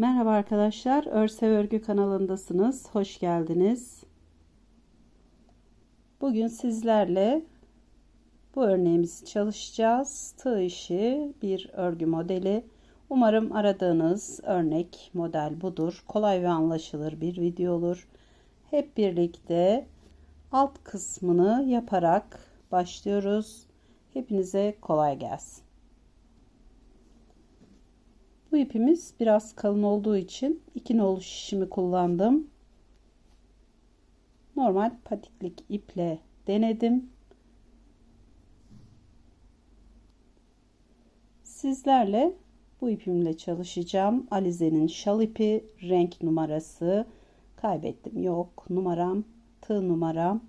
Merhaba arkadaşlar, Örse Örgü kanalındasınız. Hoş geldiniz. Bugün sizlerle bu örneğimizi çalışacağız. Tığ işi bir örgü modeli. Umarım aradığınız örnek model budur. Kolay ve anlaşılır bir video olur. Hep birlikte alt kısmını yaparak başlıyoruz. Hepinize kolay gelsin. Bu ipimiz biraz kalın olduğu için iki nolu şişimi kullandım. Normal patiklik iple denedim. Sizlerle bu ipimle çalışacağım. Alize'nin şal ipi renk numarası kaybettim. Yok numaram tığ numaram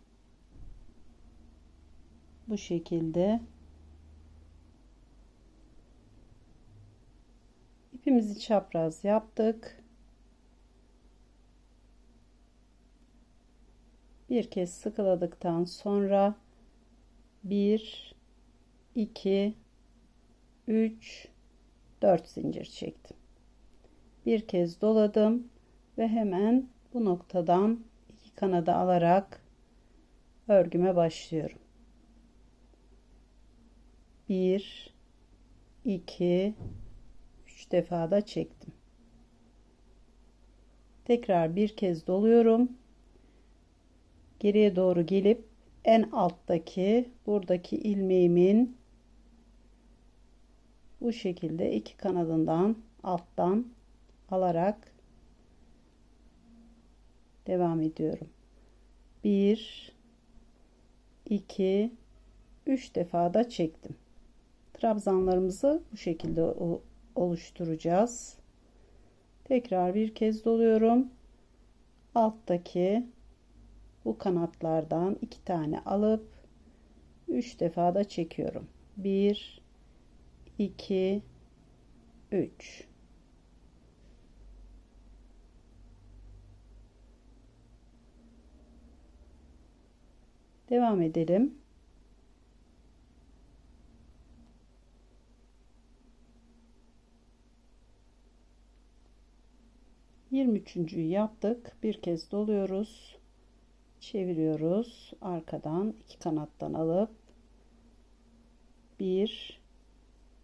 bu şekilde İpimizi çapraz yaptık. Bir kez sıkıladıktan sonra 1 2 3 4 zincir çektim. Bir kez doladım ve hemen bu noktadan iki kanadı alarak örgüme başlıyorum. 1 2 3 defa da çektim. Tekrar bir kez doluyorum. Geriye doğru gelip en alttaki buradaki ilmeğimin bu şekilde iki kanadından alttan alarak devam ediyorum. 1 2 3 defa da çektim. Trabzanlarımızı bu şekilde oluşturacağız. Tekrar bir kez doluyorum. Alttaki bu kanatlardan iki tane alıp üç defa da çekiyorum. Bir, iki, üç. Devam edelim. 23. yaptık. Bir kez doluyoruz. Çeviriyoruz. Arkadan iki kanattan alıp 1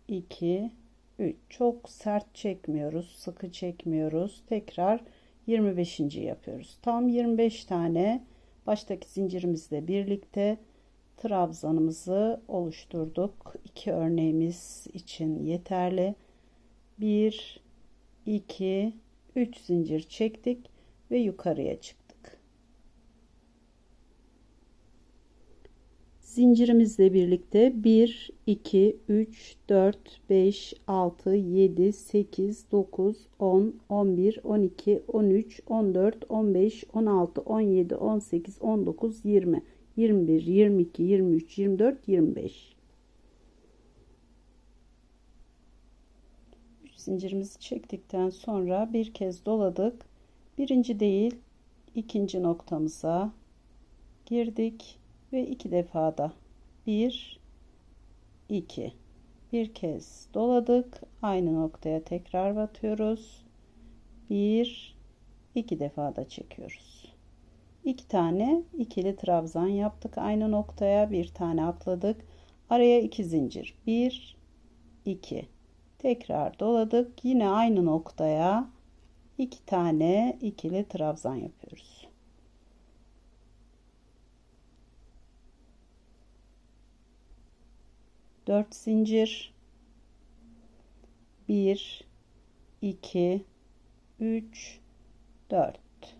2 3 çok sert çekmiyoruz. Sıkı çekmiyoruz. Tekrar 25. yapıyoruz. Tam 25 tane baştaki zincirimizle birlikte trabzanımızı oluşturduk. İki örneğimiz için yeterli. 1 2 3 zincir çektik ve yukarıya çıktık. Zincirimizle birlikte 1 2 3 4 5 6 7 8 9 10 11 12 13 14 15 16 17 18 19 20 21 22 23 24 25 zincirimizi çektikten sonra bir kez doladık. Birinci değil ikinci noktamıza girdik ve iki defada bir iki. Bir kez doladık. Aynı noktaya tekrar batıyoruz. Bir iki defada çekiyoruz. İki tane ikili trabzan yaptık aynı noktaya. Bir tane atladık. Araya iki zincir. Bir iki tekrar doladık. Yine aynı noktaya iki tane ikili trabzan yapıyoruz. Dört zincir. Bir iki üç dört.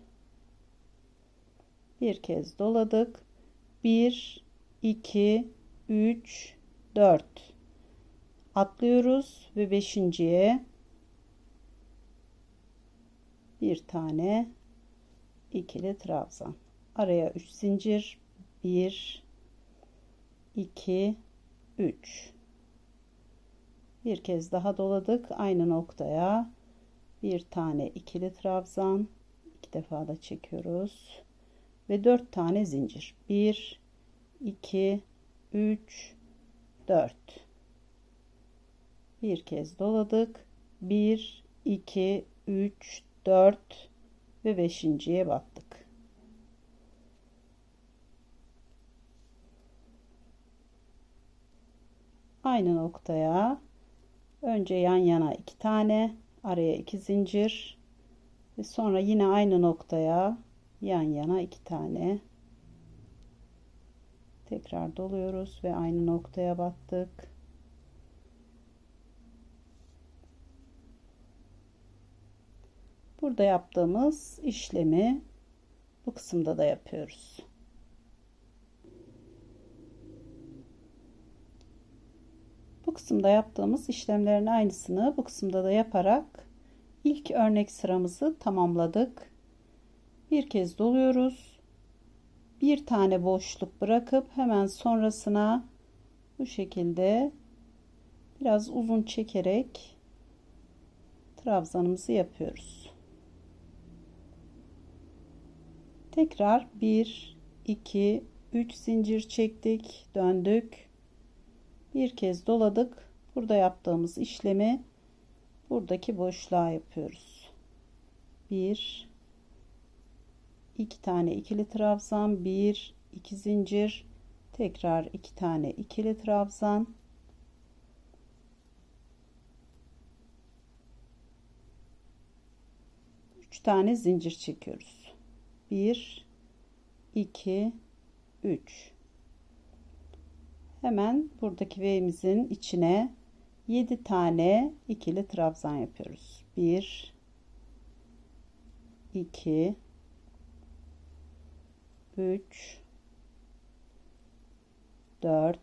Bir kez doladık. Bir iki üç dört atlıyoruz ve beşinciye bir tane ikili trabzan. Araya 3 zincir. 1 2 3 bir kez daha doladık. Aynı noktaya bir tane ikili trabzan. İki defa da çekiyoruz. Ve 4 tane zincir. 1 2 3 4 bir kez doladık 1 2 3 4 ve 5.ye battık. Aynı noktaya önce yan yana iki tane araya iki zincir ve sonra yine aynı noktaya yan yana iki tane tekrar doluyoruz ve aynı noktaya battık. Burada yaptığımız işlemi bu kısımda da yapıyoruz. Bu kısımda yaptığımız işlemlerin aynısını bu kısımda da yaparak ilk örnek sıramızı tamamladık. Bir kez doluyoruz. Bir tane boşluk bırakıp hemen sonrasına bu şekilde biraz uzun çekerek trabzanımızı yapıyoruz. Tekrar 1 2 3 zincir çektik, döndük. Bir kez doladık. Burada yaptığımız işlemi buradaki boşluğa yapıyoruz. 1 2 tane ikili trabzan, 1 2 zincir, tekrar 2 tane ikili trabzan. Tane zincir çekiyoruz. 1 2 3 hemen buradaki V'imizin içine 7 tane ikili trabzan yapıyoruz. 1 2 3 4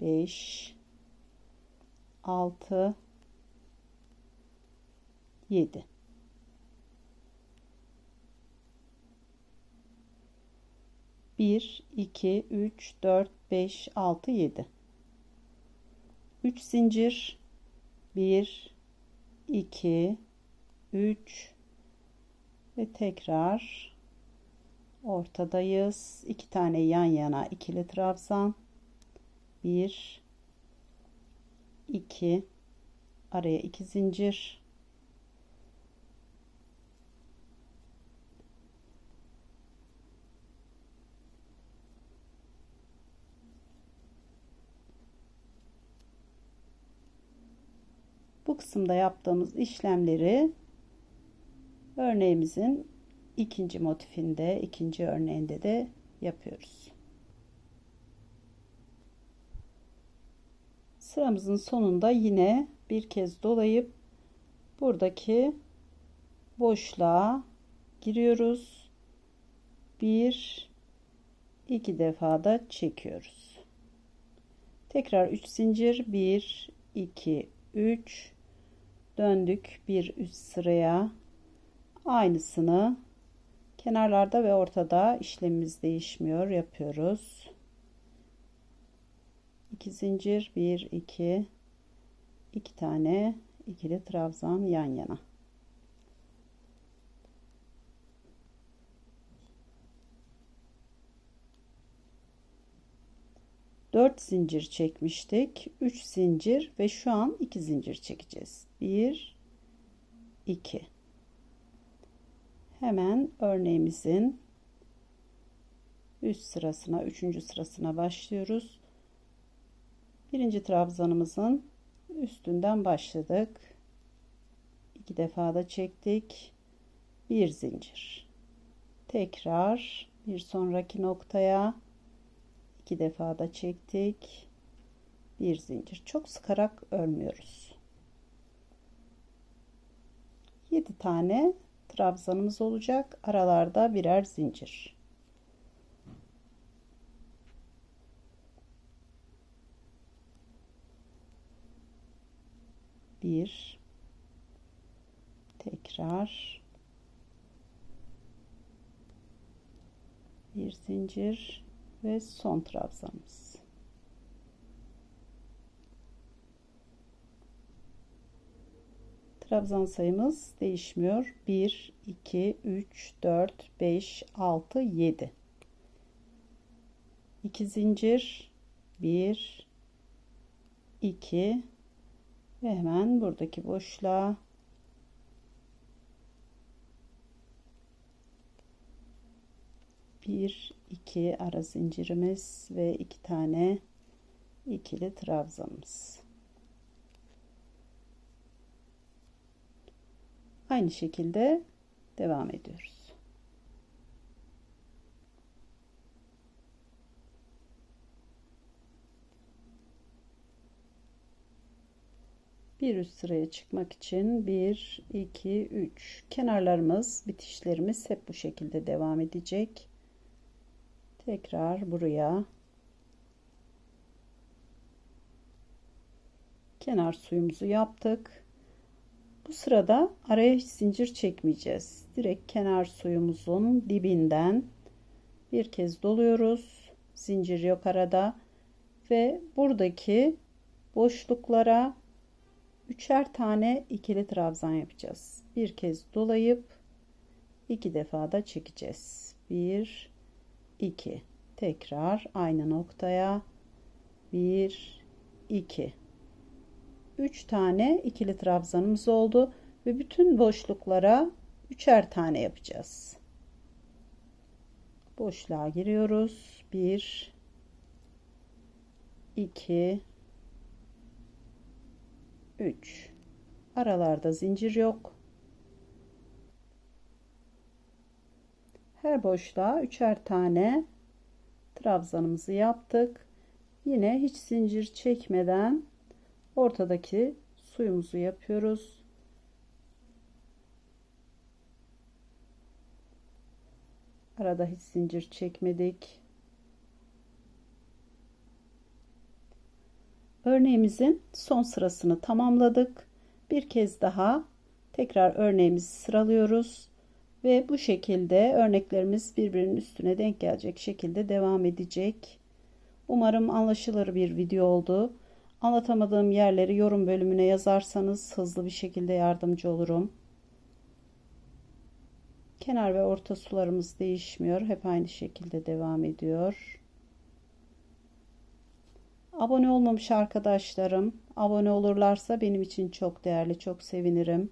5 6 7 1 2 3 4 5 6 7 3 zincir. 1 2 3 ve tekrar ortadayız. 2 tane yan yana ikili trabzan. 1 2 araya 2 zincir bu kısımda yaptığımız işlemleri örneğimizin ikinci motifinde ikinci örneğinde de yapıyoruz. Sıramızın sonunda yine bir kez dolayıp buradaki boşluğa giriyoruz. Bir iki defa da çekiyoruz. Tekrar 3 zincir 1 2 3 döndük bir üst sıraya. Aynısını kenarlarda ve ortada işlemimiz değişmiyor yapıyoruz. 2 zincir 1 2 2 tane ikili trabzan yan yana 4 zincir çekmiştik. 3 zincir ve şu an 2 zincir çekeceğiz. 1 2 hemen örneğimizin üst sırasına üçüncü sırasına başlıyoruz. Birinci trabzanımızın üstünden başladık. İki defa da çektik. Bir zincir. Tekrar bir sonraki noktaya iki defa da çektik. Bir zincir. Çok sıkarak örmüyoruz. 7 tane trabzanımız olacak. Aralarda birer zincir. Bir. Tekrar. Bir zincir ve son trabzanımız. Trabzan sayımız değişmiyor. 1, 2, 3, 4, 5, 6, 7. 2 zincir, 1, 2 Ve hemen buradaki boşluğa bir iki ara zincirimiz ve iki tane ikili trabzanımız. Aynı şekilde devam ediyoruz. Bir üst sıraya çıkmak için 1 2 3 kenarlarımız bitişlerimiz hep bu şekilde devam edecek. Tekrar buraya kenar suyumuzu yaptık. Bu sırada araya hiç zincir çekmeyeceğiz. Direkt kenar suyumuzun dibinden bir kez doluyoruz. Zincir yok arada ve buradaki boşluklara üçer tane ikili trabzan yapacağız. Bir kez dolayıp iki defa da çekeceğiz. Bir, iki. Tekrar aynı noktaya bir, iki. 3 tane ikili trabzanımız oldu ve bütün boşluklara üçer tane yapacağız. Boşluğa giriyoruz. 1 2 3 Aralarda zincir yok. Her boşluğa üçer tane trabzanımızı yaptık. Yine hiç zincir çekmeden ortadaki suyumuzu yapıyoruz. Arada hiç zincir çekmedik. Örneğimizin son sırasını tamamladık. Bir kez daha tekrar örneğimizi sıralıyoruz ve bu şekilde örneklerimiz birbirinin üstüne denk gelecek şekilde devam edecek. Umarım anlaşılır bir video oldu. Anlatamadığım yerleri yorum bölümüne yazarsanız hızlı bir şekilde yardımcı olurum. Kenar ve orta sularımız değişmiyor. Hep aynı şekilde devam ediyor. Abone olmamış arkadaşlarım abone olurlarsa benim için çok değerli, çok sevinirim.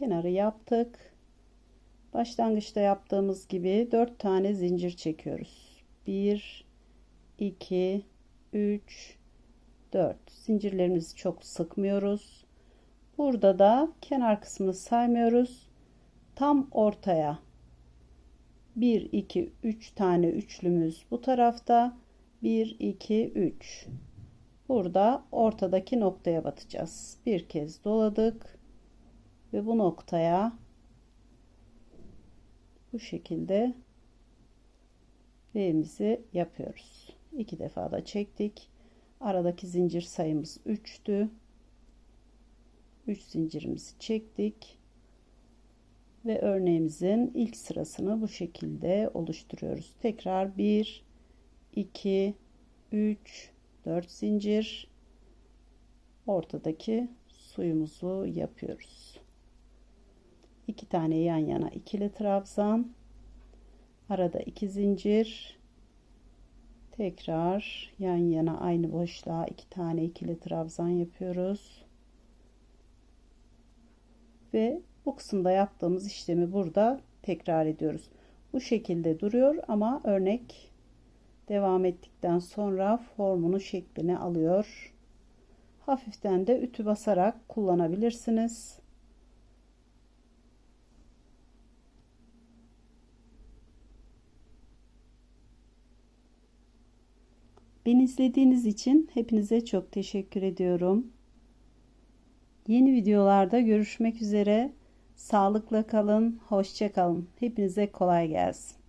Kenarı yaptık. Başlangıçta yaptığımız gibi 4 tane zincir çekiyoruz. 1 2 3 4 zincirlerimizi çok sıkmıyoruz. Burada da kenar kısmını saymıyoruz. Tam ortaya 1 2 3 tane üçlümüz bu tarafta. 1 2 3 burada ortadaki noktaya batacağız. Bir kez doladık ve bu noktaya bu şekilde V'mizi yapıyoruz. İki defa da çektik. Aradaki zincir sayımız 3'tü. 3 zincirimizi çektik. Ve örneğimizin ilk sırasını bu şekilde oluşturuyoruz. Tekrar 1 2 3 4 zincir ortadaki suyumuzu yapıyoruz. 2 tane yan yana ikili trabzan. Arada iki zincir. Tekrar yan yana aynı boşluğa iki tane ikili trabzan yapıyoruz. Ve bu kısımda yaptığımız işlemi burada tekrar ediyoruz. Bu şekilde duruyor ama örnek devam ettikten sonra formunu şeklini alıyor. Hafiften de ütü basarak kullanabilirsiniz Beni izlediğiniz için hepinize çok teşekkür ediyorum. Yeni videolarda görüşmek üzere. Sağlıkla kalın, hoşça kalın. Hepinize kolay gelsin.